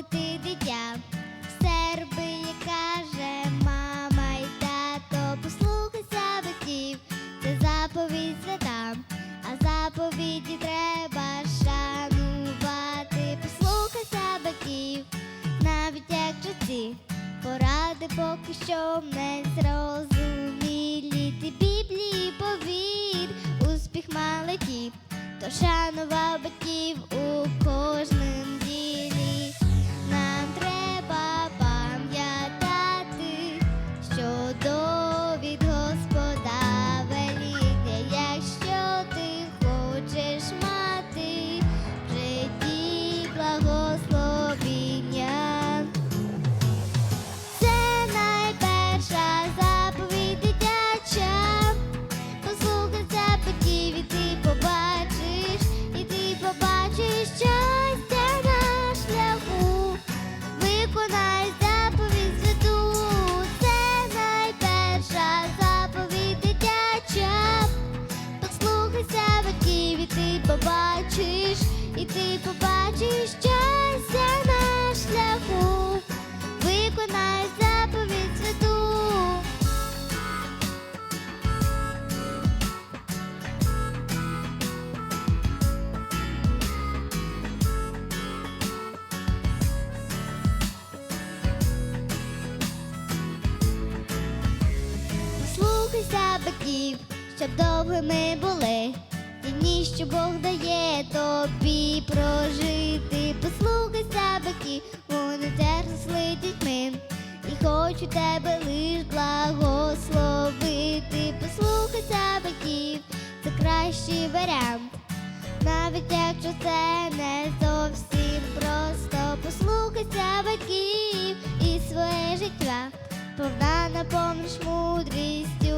поки ти дитя. Все каже мама і тато, послухайся батьків, це заповідь свята, а заповіді треба шанувати. Послухайся батьків, навіть як часі, поради поки що не зрозумілі. Ти Біблії повір, успіх маликів, то шанував батьків побачиш, і ти побачиш щастя на шляху. Виконай заповідь святу. Слухайся батьків, щоб довгими були. Дні, що Бог дає тобі прожити. Послухайся батьків, вони терсли дітьми. І хочу тебе лиш благословити. Послухайся батьків, це кращий варіант. Навіть якщо це не зовсім просто, послухайся батьків і своє життя, повна наповниш мудрістю